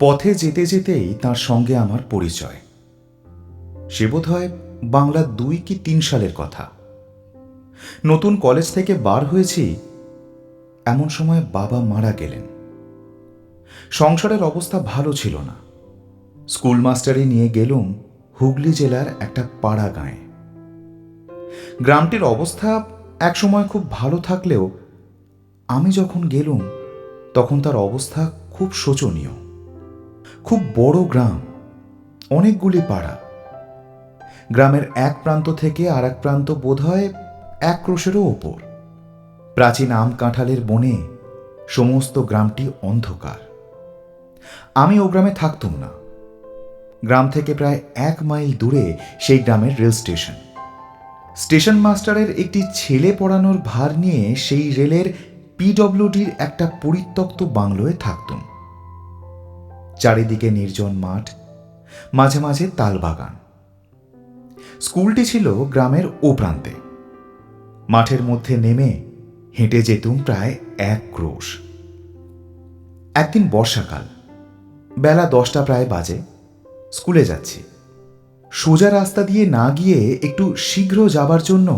পথে যেতে যেতেই তার সঙ্গে আমার পরিচয়। সে বোধ হয় বাংলা দুই কি তিন সালের কথা। নতুন কলেজ থেকে বার হয়েছি, এমন সময় বাবা মারা গেলেন। সংসারের অবস্থা ভালো ছিল না। স্কুল মাস্টারে নিয়ে গেলুম হুগলি জেলার একটা পাড়া গাঁয়ে। গ্রামটির অবস্থা একসময় খুব ভালো থাকলেও আমি যখন গেলুম, তখন তার অবস্থা খুব শোচনীয়। খুব বড় গ্রাম, অনেকগুলি পাড়া। গ্রামের এক প্রান্ত থেকে আর এক প্রান্ত বোধহয় এক ক্রোশেরও ওপর। প্রাচীন আম কাঁঠালের বনে সমস্ত গ্রামটি অন্ধকার। আমি ও গ্রামে থাকতুম না। গ্রাম থেকে প্রায় এক মাইল দূরে সেই গ্রামের রেল স্টেশন। স্টেশন মাস্টারের একটি ছেলে পড়ানোর ভার নিয়ে সেই রেলের পিডব্লিউডির একটা পরিত্যক্ত বাংলোয় থাকতুম। চারিদিকে নির্জন মাঠ, মাঝে মাঝে তালবাগান স্কুলটি ছিল গ্রামের ও প্রান্তে। মাঠের মধ্যে নেমে হেঁটে যেতুম প্রায় এক ক্রোশ। একদিন বর্ষাকাল, বেলা দশটা প্রায় বাজে, স্কুলে যাচ্ছি। সোজা রাস্তা দিয়ে না গিয়ে একটু শীঘ্র যাবার জন্য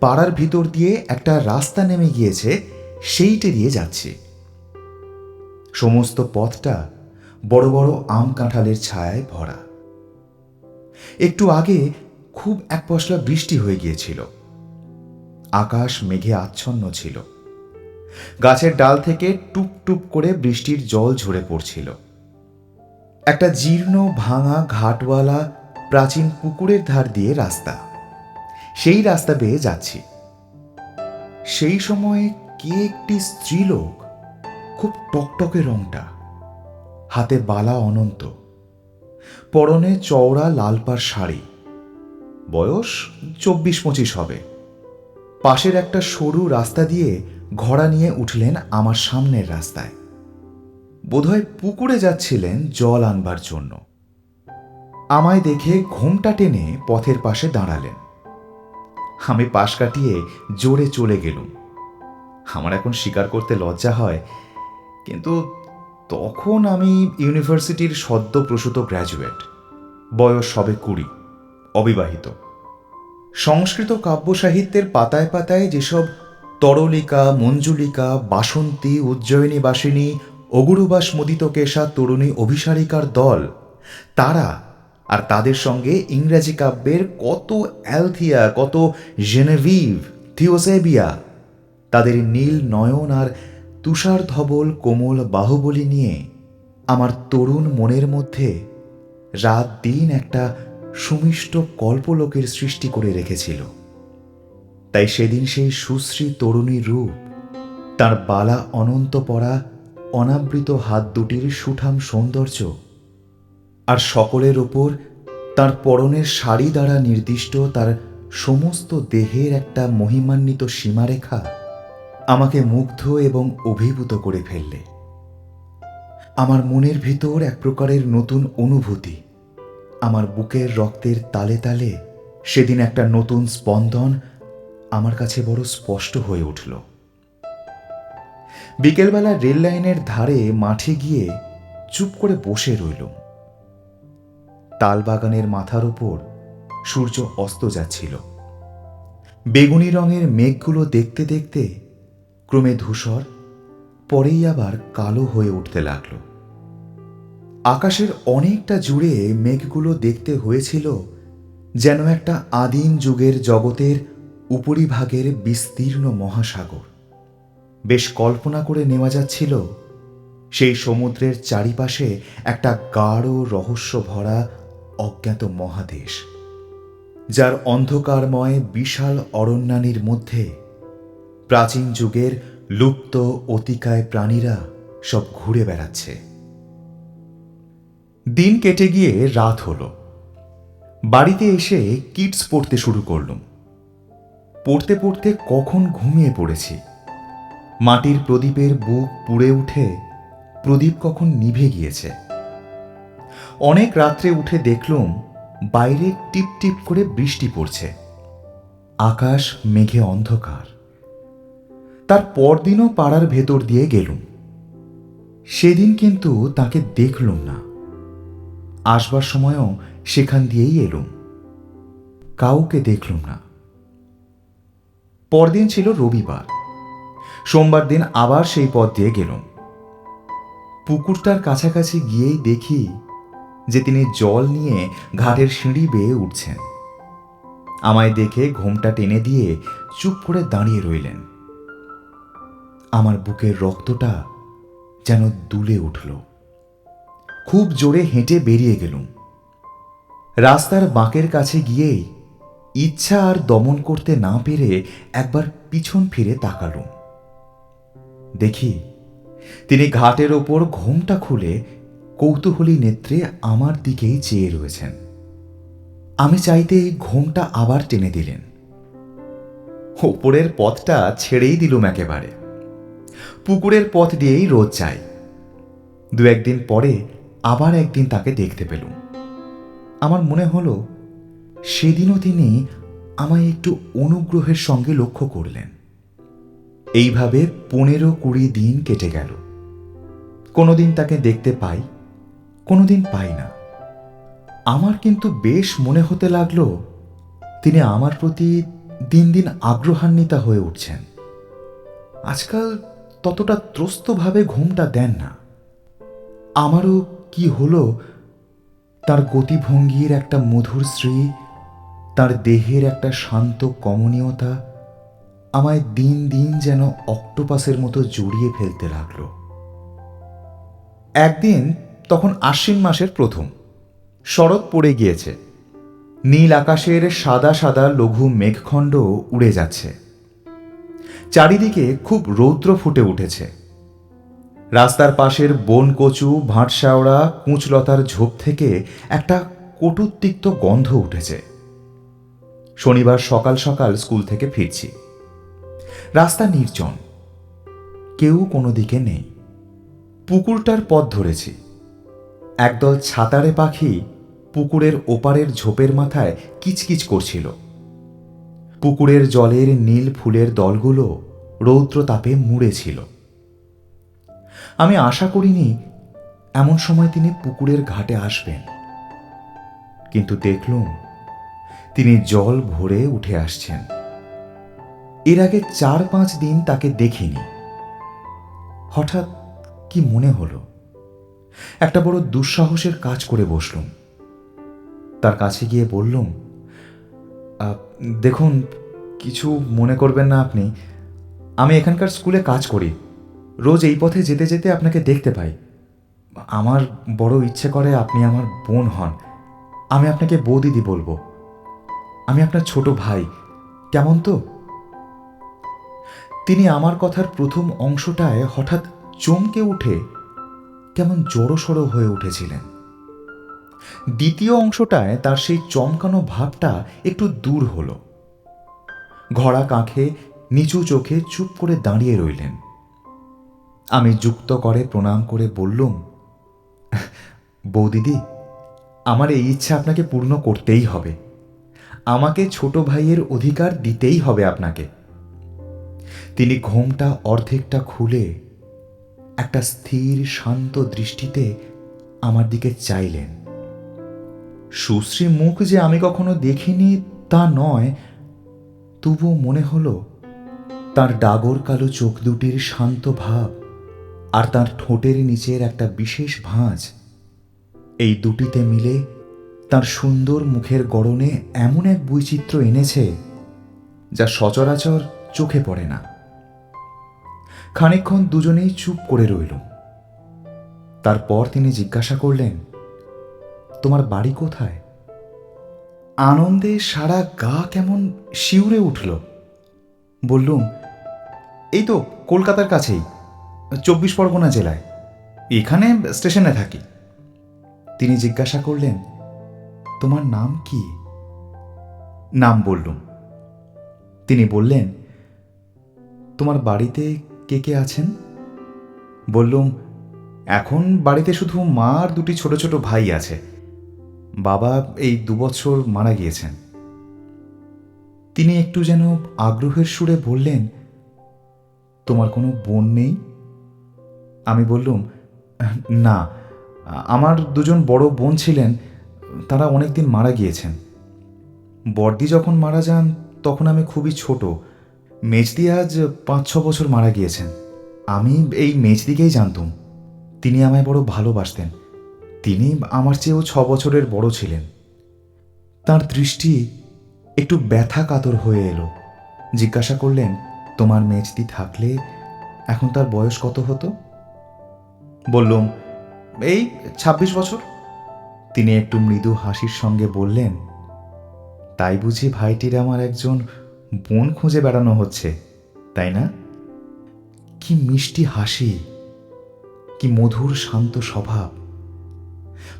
পাড়ার ভিতর দিয়ে একটা রাস্তা নেমে গিয়েছে, সেইটে দিয়ে যাচ্ছি। সমস্ত পথটা বড় বড় আম কাঁঠালের ছায়ায় ভরা। একটু আগে খুব এক পশলা বৃষ্টি হয়ে গিয়েছিল। আকাশ মেঘে আচ্ছন্ন ছিল। গাছের ডাল থেকে টুপ টুপ করে বৃষ্টির জল ঝরে পড়ছিল। একটা জীর্ণ, ভাঙা ঘাটওয়ালা, প্রাচীন পুকুরের ধার দিয়ে রাস্তা। সেই রাস্তা বেয়ে যাচ্ছি। সেই সময়ে কে একটি স্ত্রীলোক, খুব টকটকে রংটা। হাতে বালা অনন্ত। পরনে চওড়া লালপার শাড়ি। বয়স চব্বিশ পঁচিশ হবে। পাশের একটা সরু রাস্তা দিয়ে ঘোড়া নিয়ে উঠলেন আমার সামনের রাস্তায়। বোধহয় পুকুরে যাচ্ছিলেন জল আনবার জন্য। আমায় দেখে ঘোমটা টেনে পথের পাশে দাঁড়ালেন। আমি পাশ কাটিয়ে জোরে চলে গেলুম। আমার এখন স্বীকার করতে লজ্জা হয়, কিন্তু তখন আমি ইউনিভার্সিটির সদ্য প্রসূত গ্র্যাজুয়েট। বয়স সবে কুড়ি। অবিবাহিত। সংস্কৃত কাব্য সাহিত্যের পাতায় পাতায় যেসব তরলিকা, মঞ্জুলিকা, বাসন্তী, উজ্জয়িনী বাসিনী, অগুরুবাস মুদিত কেশা, তরুণী অভিসারিকার দল, তারা আর তাদের সঙ্গে ইংরেজি কাব্যের কত অ্যালথিয়া, কত জেনেভিভ, থিওসেবিয়া, তাদের নীল নয়ন আর তুষার ধবল কোমল বাহুবলী নিয়ে আমার তরুণ মনের মধ্যে রাত দিন একটা সুমিষ্ট কল্পলোকের সৃষ্টি করে রেখেছিল। তাই সেদিন সেই সুশ্রী তরুণী রূপ, তার বালা অনন্ত পরা অনাবৃত হাত দুটির সুঠাম সৌন্দর্য আর সকলের ওপর তার পরনের শাড়ি দ্বারা নির্দিষ্ট তার সমস্ত দেহের একটা মহিমান্বিত সীমারেখা আমাকে মুগ্ধ এবং অভিভূত করে ফেললে। আমার মনের ভিতর এক প্রকারের নতুন অনুভূতি। আমার বুকের রক্তের তালে তালে সেদিন একটা নতুন স্পন্দন আমার কাছে বড় স্পষ্ট হয়ে উঠল। বিকেলবেলা রেল লাইনের ধারে মাঠে গিয়ে চুপ করে বসে রইল তালবাগানের মাথার ওপর সূর্য অস্ত যাচ্ছিল। বেগুনি রঙের মেঘগুলো দেখতে দেখতে ক্রমে ধূসর, পরেই আবার কালো হয়ে উঠতে লাগল। আকাশের অনেকটা জুড়ে মেঘগুলো দেখতে হয়েছিল যেন একটা আদিম যুগের জগতের উপরিভাগের বিস্তীর্ণ মহাসাগর। বেশ কল্পনা করে নেওয়া যাচ্ছিল, সেই সমুদ্রের চারিপাশে একটা গাঢ় রহস্য ভরা অজ্ঞাত মহাদেশ, যার অন্ধকারময় বিশাল অরণ্যানীর মধ্যে প্রাচীন যুগের লুপ্ত অতিকায় প্রাণীরা সব ঘুরে বেড়াচ্ছে। দিন কেটে গিয়ে রাত হলো। বাড়িতে এসে কিটস পড়তে শুরু করলুম। পড়তে পড়তে কখন ঘুমিয়ে পড়েছি? মাটির প্রদীপের বুক পুড়ে উঠে প্রদীপ কখন নিভে গিয়েছে। অনেক রাত্রে উঠে দেখলুম বাইরে টিপ টিপ করে বৃষ্টি পড়ছে। আকাশ মেঘে অন্ধকার। তার পরদিনও পাড়ার ভেতর দিয়ে গেলুম। সেদিন কিন্তু তাকে দেখলুম না। আসবার সময়ও সেখান দিয়েই এলুম। কাউকে দেখলুম না। পরদিন ছিল রবিবার। সোমবার দিন আবার সেই পথ দিয়ে গেলুম। পুকুরটার কাছাকাছি গিয়েই দেখি যে তিনি জল নিয়ে ঘাটের সিঁড়ি বেয়ে উঠছেন। আমায় দেখে ঘোমটা টেনে দিয়ে চুপ করে দাঁড়িয়ে রইলেন। আমার বুকের রক্তটা যেন দুলে উঠল। খুব জোরে হেঁটে বেরিয়ে গেলুম। রাস্তার বাঁকের কাছে গিয়েই ইচ্ছা আর দমন করতে না পেরে একবার পিছন ফিরে তাকালুম। দেখি, তিনি ঘাটের ওপর ঘোমটা খুলে কৌতূহলী নেত্রে আমার দিকেই চেয়ে রয়েছেন। আমি চাইতেই ঘোমটা আবার টেনে দিলেন। ওপরের পথটা ছেড়েই দিলুম একেবারে। পুকুরের পথ দিয়েই রোজ যাই। দু একদিন পরে আবার একদিন তাকে দেখতে পেলুম। আমার মনে হলো, সেদিনও তিনি আমায় একটু অনুগ্রহের সঙ্গে লক্ষ্য করলেন। এইভাবে পনেরো কুড়ি দিন কেটে গেল। কোনোদিন তাকে দেখতে পাই, কোনোদিন পাই না। আমার কিন্তু বেশ মনে হতে লাগল, তিনি আমার প্রতি দিন দিন আগ্রহান্বিতা হয়ে উঠছেন। আজকাল ততটা ত্রস্তভাবে ঘুমটা দেন না। আমারও কি হলো, তার গতিভঙ্গির একটা মধুর শ্রী তার দেহের একটা শান্ত কমনীয়তা আমায় দিন দিন যেন অক্টোপাসের মতো জড়িয়ে ফেলতে লাগল। একদিন তখন আশ্বিন মাসের প্রথম, শরৎ পড়ে গিয়েছে। নীল আকাশের সাদা সাদা লঘু মেঘখণ্ড উড়ে যাচ্ছে। চারিদিকে খুব রৌদ্র ফুটে উঠেছে। রাস্তার পাশের বন কচু ভাঁটশাওড়া, কুঁচলতার ঝোপ থেকে একটা কটুত্তিক্ত গন্ধ উঠেছে। শনিবার সকাল সকাল স্কুল থেকে ফিরছি। রাস্তা নির্জন। কেউ কোনো দিকে নেই। পুকুরটার পথ ধরেছি। একদল ছাতারে পাখি পুকুরের ওপারের ঝোপের মাথায় কিচকিচ করছিল। পুকুরের জলের নীল ফুলের দলগুলো রৌদ্র তাপে মুড়ে ছিল। আমি আশা করিনি এমন সময় তিনি পুকুরের ঘাটে আসবেন। কিন্তু দেখলুম তিনি জল ভরে উঠে আসছেন। এর আগে চার পাঁচ দিন তাকে দেখিনি। হঠাৎ কি মনে হলো? একটা বড় দুঃসাহসের কাজ করে বসলুম। তার কাছে গিয়ে বললুম "আহ, দেখুন, কিছু মনে করবেন না আপনি। আমি এখানকার স্কুলে কাজ করি। রোজ এই পথে যেতে যেতে আপনাকে দেখতে পাই। আমার বড় ইচ্ছে করে আপনি আমার বোন হন। আমি আপনাকে বৌদিদি বলব। আমি আপনার ছোট ভাই। কেমন তো? তিনি আমার কথার প্রথম অংশটায় হঠাৎ চমকে উঠে কেমন জড়সড় হয়ে উঠেছিলেন। দ্বিতীয় অংশটায় তার সেই চমকানো ভাবটা একটু দূর হলো। ঘোড়া কাঁখে নিচু চোখে চুপ করে দাঁড়িয়ে রইলেন। আমি যুক্ত করে প্রণাম করে বললুম, বৌদিদি, আমার এই ইচ্ছা আপনাকে পূর্ণ করতেই হবে। আমাকে ছোট ভাইয়ের অধিকার দিতেই হবে আপনাকে। তিনি ঘোমটা অর্ধেকটা খুলে একটা স্থির শান্ত দৃষ্টিতে আমার দিকে চাইলেন। সুশ্রী মুখ যে আমি কখনো দেখিনি তা নয়, তবুও মনে হলো তার ডাগর কালো চোখ দুটির শান্ত ভাব আর তার ঠোঁটের নিচের একটা বিশেষ ভাঁজ। এই দুটিতে মিলে তার সুন্দর মুখের গড়নে এমন এক বৈচিত্র্য এনেছে যা সচরাচর চোখে পড়ে না। খানিকক্ষণ দুজনেই চুপ করে রইল। তারপর তিনি জিজ্ঞাসা করলেন তোমার বাড়ি কোথায়? আনন্দে সারা গা কেমন শিউরে উঠল। বললুম এই তো কলকাতার কাছেই, চব্বিশ পরগনা জেলায়। এখানে স্টেশনে থাকি। তিনি জিজ্ঞাসা করলেন, তোমার নাম কি? নাম বললুম। তিনি বললেন, তোমার বাড়িতে কে কে আছেন? বললুম, এখন বাড়িতে শুধু মা আর দুটি ছোট ছোট ভাই আছে। বাবা এই দুবছর মারা গিয়েছেন। তিনি একটু যেন আগ্রহের সুরে বললেন, তোমার কোনো বোন নেই? আমি বললুম, না, আমার দুজন বড় বোন ছিলেন, তারা অনেক দিন মারা গিয়েছেন। বর্দি যখন মারা যান, তখন আমি খুবই ছোট। মেজদি আজ পাঁচ ছ বছর মারা গিয়েছেন। আমি এই মেজদিকেই জানতুম। তিনি আমায় বড় ভালোবাসতেন। তিনি আমার চেয়েও ছ বছরের বড় ছিলেন। তার দৃষ্টি একটু ব্যথা কাতর হয়ে এলো। জিজ্ঞাসা করলেন, তোমার মেজদি থাকলে এখন তার বয়স কত হতো? বললুম, এই ২৬ বছর। তিনি একটু মৃদু হাসির সঙ্গে বললেন, তাই বুঝি ভাইটির আমার একজন বোন খুঁজে বেড়ানো হচ্ছে, তাই না? কি মিষ্টি হাসি, কি মধুর শান্ত স্বভাব।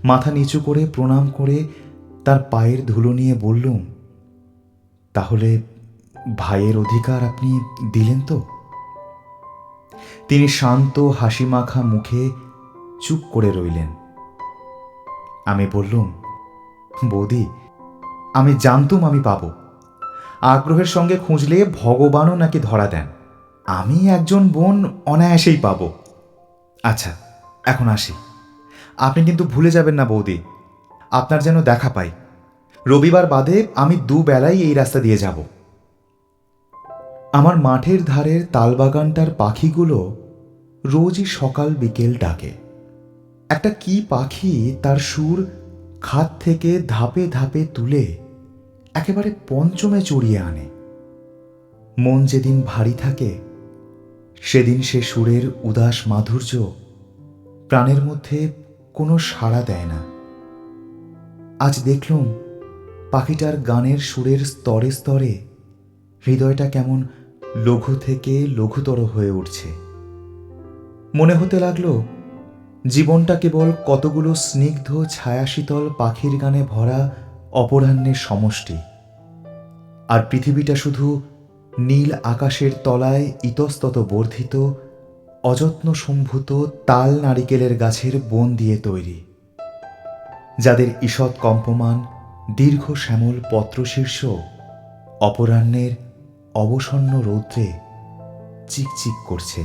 মাথা নিচু করে প্রণাম করে তার পায়ের ধুলো নিয়ে বললুম, তাহলে ভাইয়ের অধিকার আপনি দিলেন তো? তিনি শান্ত হাসি মাখা মুখে চুপ করে রইলেন। আমি বললুম, বৌদি, আমি জানতুম আমি পাব। আগ্রহের সঙ্গে খুঁজলে ভগবানও নাকি ধরা দেন। আমি একজন বোন অনায়াসেই পাব। আচ্ছা এখন আসি। আপনি কিন্তু ভুলে যাবেন না বৌদি। আপনার যেন দেখা পাই। রবিবার বাদে আমি দুবেলাই এই রাস্তা দিয়ে যাব। আমার মাঠের ধারের তালবাগানটার পাখিগুলো রোজই সকাল বিকেল ডাকে। একটা কি পাখি তার সুর খাত থেকে ধাপে ধাপে তুলে একেবারে পঞ্চমে চড়িয়ে আনে। মন যেদিন ভারী থাকে, সেদিন সে সুরের উদাস মাধুর্য প্রাণের মধ্যে কোনো সাড়া দেয় না। আজ দেখলুম পাখিটার গানের সুরের স্তরে স্তরে হৃদয়টা কেমন লঘু থেকে লঘুতর হয়ে উঠছে। মনে হতে লাগল, জীবনটা কেবল কতগুলো স্নিগ্ধ ছায়াশীতল পাখির গানে ভরা অপরাহ্নের সমষ্টি। আর পৃথিবীটা শুধু নীল আকাশের তলায় ইতস্তত বর্ধিত অযত্ন সম্ভূত তাল নারিকেলের গাছের বন দিয়ে তৈরি, যাদের ঈষৎ কম্পমান, দীর্ঘ শ্যামল পত্রশীর্ষ, অপরাহ্নের অবসন্ন রৌদ্রে চিকচিক করছে।